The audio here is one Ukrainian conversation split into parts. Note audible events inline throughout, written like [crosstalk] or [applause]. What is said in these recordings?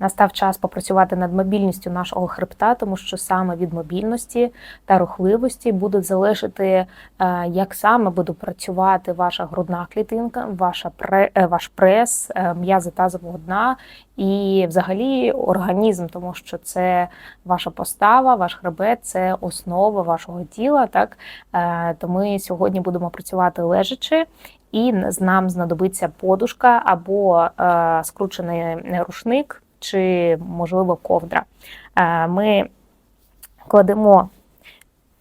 Настав час попрацювати над мобільністю нашого хребта, тому що саме від мобільності та рухливості буде залежати, е, як саме буде працювати ваша грудна клітинка, ваша е, ваш прес, е, м'язи тазового дна і взагалі організм, тому що це ваша постава, ваш хребет це основа вашого тіла. Так то ми сьогодні будемо працювати лежачи. І нам знадобиться подушка або скручений рушник, чи, можливо, ковдра. Е, ми кладемо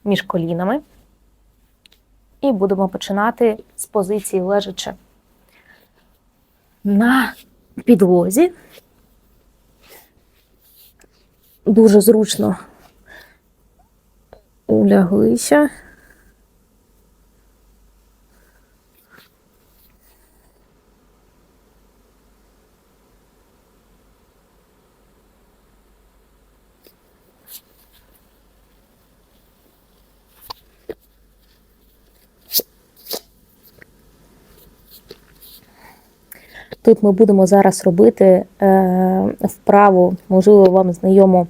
між колінами і будемо починати з позиції лежачи на підлозі. Дуже зручно уляглися. Тут ми будемо зараз робити е, вправу, можливо, вам знайому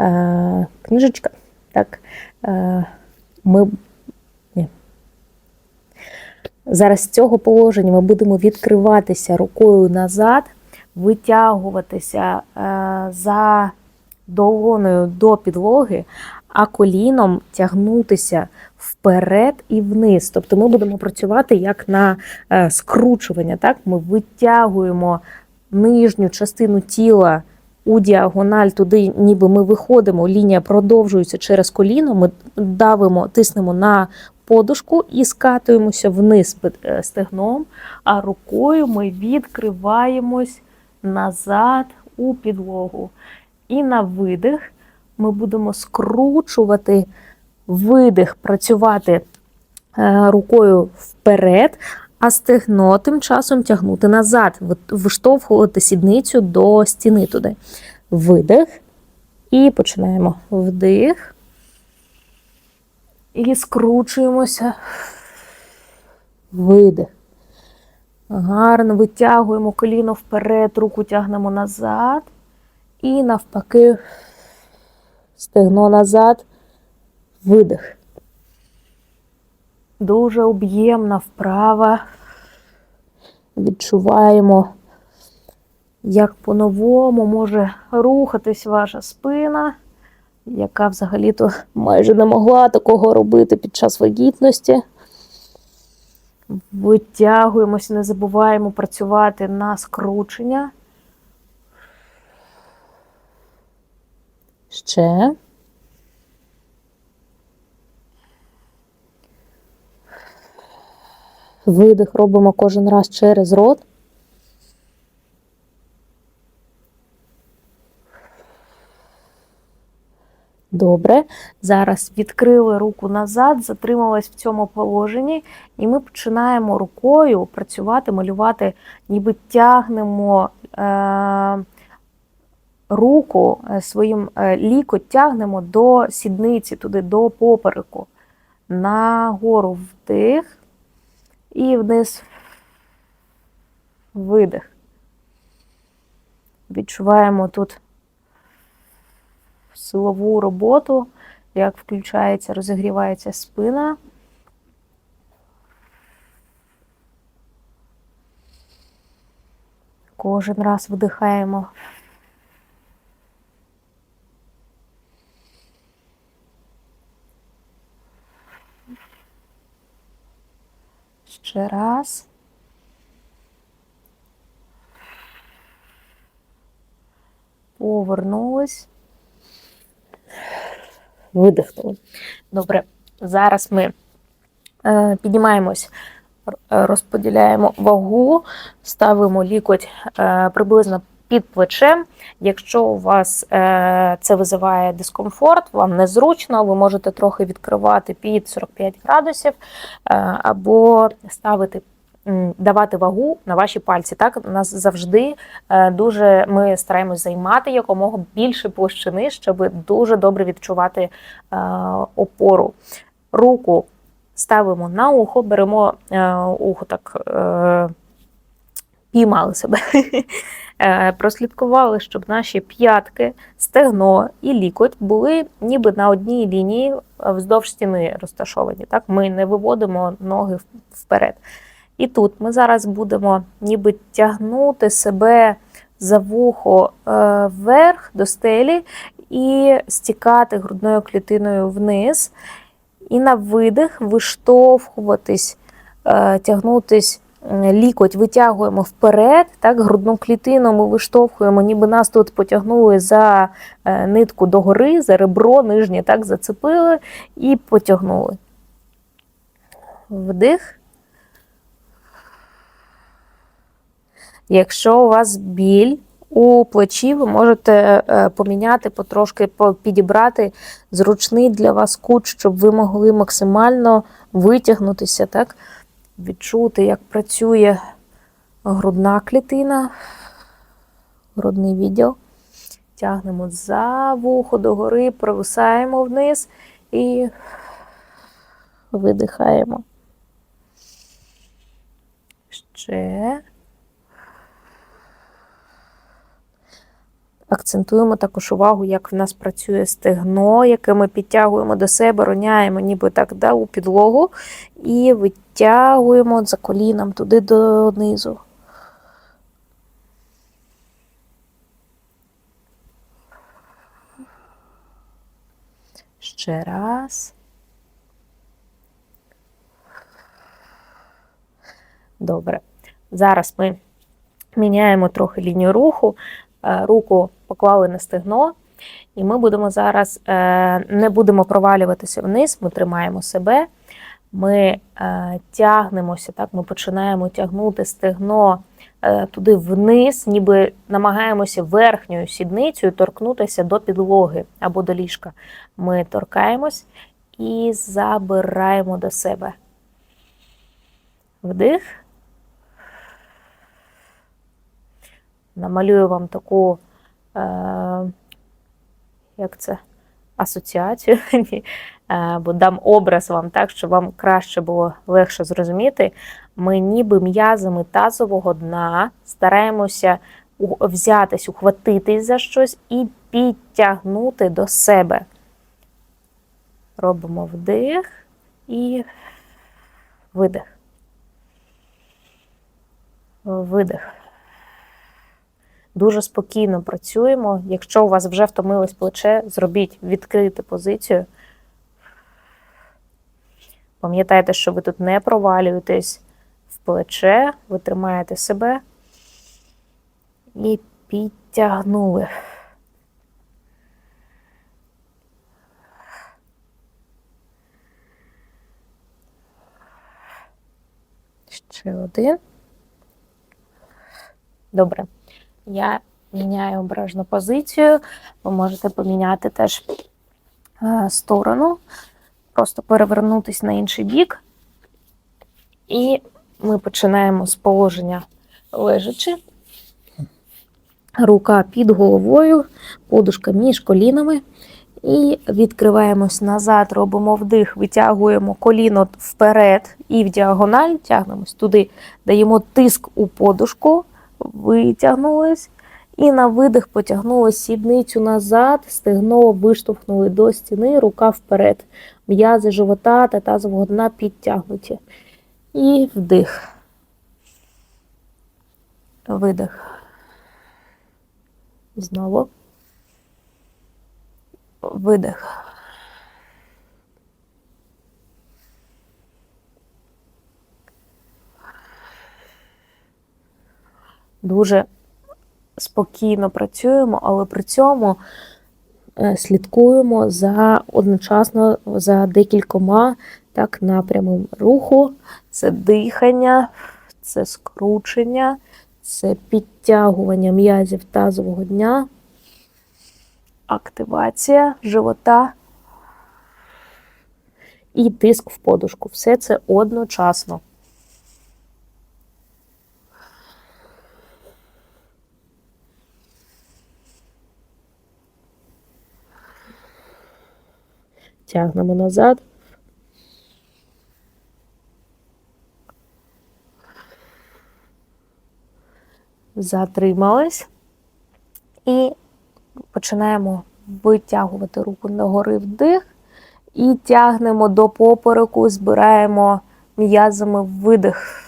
е, книжечка. Так, е, ми, ні. Зараз з цього положення ми будемо відкриватися рукою назад, витягуватися за долоною до підлоги, а коліном тягнутися вперед і вниз. Тобто ми будемо працювати як на е, скручування. Так? Ми витягуємо нижню частину тіла у діагональ, туди, ніби ми виходимо, лінія продовжується через коліно, ми давимо, тиснемо на подушку і скатуємося вниз е, стегном, а рукою ми відкриваємось назад у підлогу. І на видих ми будемо скручувати видих, працювати е, рукою вперед, а стегно тим часом тягнути назад, виштовхувати сідницю до стіни туди. Видих. І починаємо вдих. І скручуємося. Видих. Гарно витягуємо коліно вперед, руку тягнемо назад. І навпаки, стегно назад, видих. Дуже об'ємна вправа. Відчуваємо, як по-новому може рухатись ваша спина, яка взагалі-то майже не могла такого робити під час вагітності. Витягуємося, не забуваємо працювати на скручення. Ще. Видих робимо кожен раз через рот. Добре. Зараз відкрили руку назад, затрималась в цьому положенні, і ми починаємо рукою працювати, малювати, ніби тягнемо е- руку е, своїм е лікоть тягнемо до сідниці, туди, до попереку. Нагору вдих і вниз видих. Відчуваємо тут силову роботу, як включається, розігрівається спина. Кожен раз вдихаємо. Ще раз. Повернулись. Видихнули. Добре, зараз ми е, піднімаємось, розподіляємо вагу, ставимо лікоть е, приблизно під плечем. Якщо у вас е, це визиває дискомфорт, вам незручно, ви можете трохи відкривати під 45 градусів е, або ставити. Давати вагу на ваші пальці. Так, у нас завжди е, дуже ми стараємось займати якомога більше площини, щоб дуже добре відчувати опору. Руку ставимо на ухо, беремо ухо так, піймали себе. [laughs] е, прослідкували, щоб наші п'ятки, стегно і лікоть були ніби на одній лінії вздовж стіни розташовані. Так? Ми не виводимо ноги вперед. І тут ми зараз будемо ніби тягнути себе за вухо е, вверх до стелі і стікати грудною клітиною вниз. І на видих виштовхуватись, е, тягнутись лікоть витягуємо вперед, так, грудну клітину ми виштовхуємо, ніби нас тут потягнули за е, нитку догори, за ребро нижнє, так, зацепили і потягнули. Вдих. Якщо у вас біль у плечі, ви можете е, поміняти потрошки, підібрати зручний для вас кут, щоб ви могли максимально витягнутися, так? Відчути, як працює грудна клітина, грудний відділ. Тягнемо за вухо догори, провисаємо вниз і видихаємо. Ще. Акцентуємо також увагу, як в нас працює стегно, яке ми підтягуємо до себе, роняємо ніби так да, у підлогу, і витягуємо за коліном туди донизу. Ще раз. Добре. Зараз ми міняємо трохи лінію руху. Е, Руку поклали на стегно, і ми будемо зараз е, не будемо провалюватися вниз, ми тримаємо себе, ми е, тягнемося, так, ми починаємо тягнути стегно туди вниз, ніби намагаємося верхньою сідницею торкнутися до підлоги або до ліжка. Ми торкаємось і забираємо до себе. Вдих. Намалюю вам таку, е, як це, асоціацію, [laughs] Ні. е, дам образ вам так, щоб вам краще було легше зрозуміти. Ми ніби м'язами тазового дна стараємося взятись, ухватитись за щось і підтягнути до себе. Робимо вдих і видих. Видих. Дуже спокійно працюємо. Якщо у вас вже втомилось плече, зробіть відкриту позицію. Пам'ятайте, що ви тут не провалюєтесь в плече, ви тримаєте себе і підтягнули. Ще один. Добре. Я міняю обережно позицію. Ви можете поміняти теж е, сторону, просто перевернутися на інший бік. І ми починаємо з положення лежачи. Рука під головою, подушка між колінами. І відкриваємось назад, робимо вдих, витягуємо коліно вперед і в діагональ, тягнемось туди, даємо тиск у подушку, витягнулись. І на видих потягнули сідницю назад, стегно виштовхнули до стіни, рука вперед. М'язи живота та тазового дна підтягнуті. І вдих. Видих. Знову. Видих. Дуже спокійно працюємо, але при цьому е, слідкуємо за одночасно за декількома так, напрямом руху. Це дихання, це скручення, це підтягування м'язів тазового дня, активація живота і тиск в подушку. Все це одночасно. Тягнемо назад. Затримались. І починаємо витягувати руку догори вдих. І тягнемо до попереку, збираємо м'язами видих.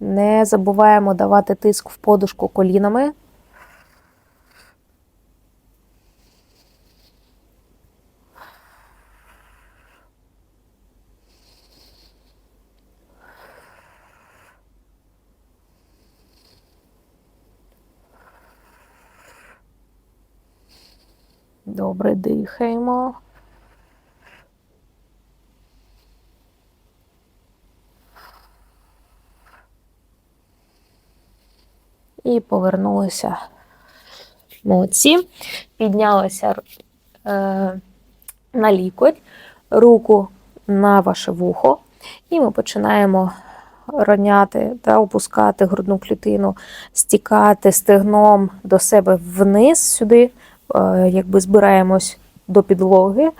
Не забуваємо давати тиск в подушку колінами. Добре, дихаємо. І повернулися. Молодці. Піднялися е, на лікоть, руку на ваше вухо. І ми починаємо роняти та опускати грудну клітину, стікати стегном до себе вниз сюди, якби збираємось до підлоги,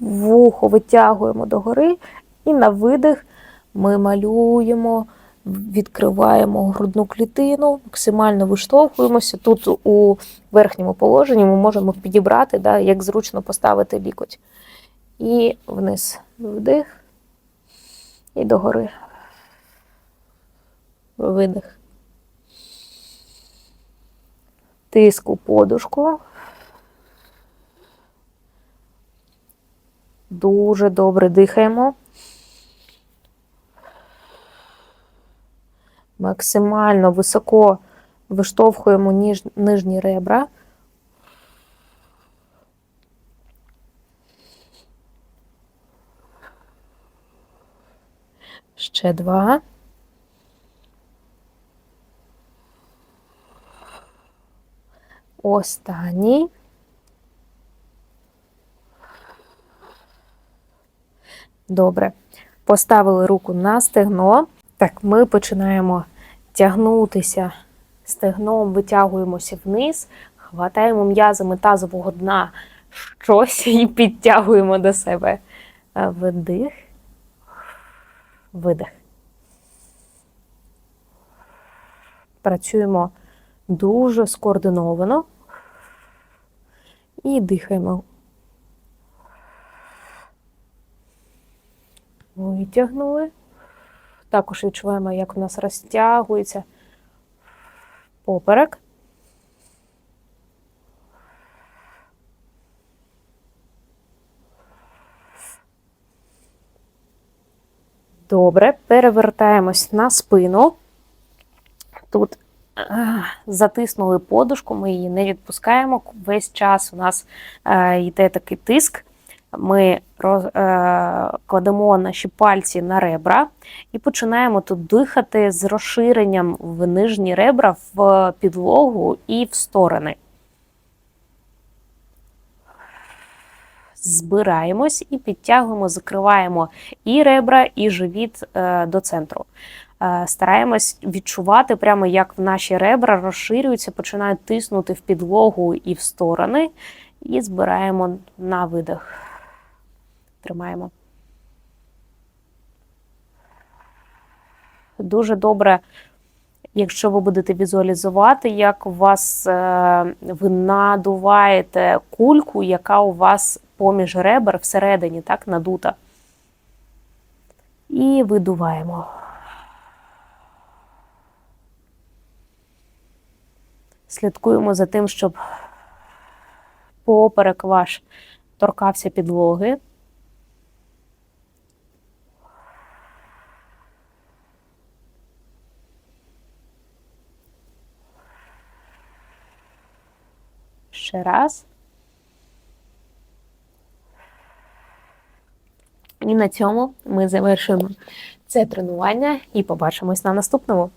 вухо витягуємо догори, і на видих ми малюємо, відкриваємо грудну клітину, максимально виштовхуємося. Тут у верхньому положенні ми можемо підібрати, да, як зручно поставити лікоть. І вниз вдих, і догори. Видих. Тиск у подушку. Дуже добре дихаємо. Максимально високо виштовхуємо ніж, нижні ребра. Ще два. Останній. Добре. Поставили руку на стегно. Так, ми починаємо тягнутися стегном, витягуємося вниз, хватаємо м'язами тазового дна щось і підтягуємо до себе. Е, Вдих, видих. Працюємо дуже скоординовано і дихаємо. Витягнули. Також відчуваємо, як у нас розтягується поперек. Добре, перевертаємось на спину. Тут е, затиснули подушку, ми її не відпускаємо. Весь час у нас е, йде такий тиск. Ми роз, е, кладемо наші пальці на ребра і починаємо тут дихати з розширенням в нижні ребра в підлогу і в сторони. Збираємось і підтягуємо, закриваємо і ребра, і живіт е, до центру. Е, стараємось відчувати, прямо як в наші ребра розширюються, починають тиснути в підлогу і в сторони, і збираємо на видих. Тримаємо. Дуже добре, якщо ви будете візуалізувати, як у вас е, ви надуваєте кульку, яка у вас поміж ребер всередині, так, надута. І видуваємо. Слідкуємо за тим, щоб поперек ваш торкався підлоги. Ще раз. І на цьому ми завершуємо це тренування і побачимось на наступному.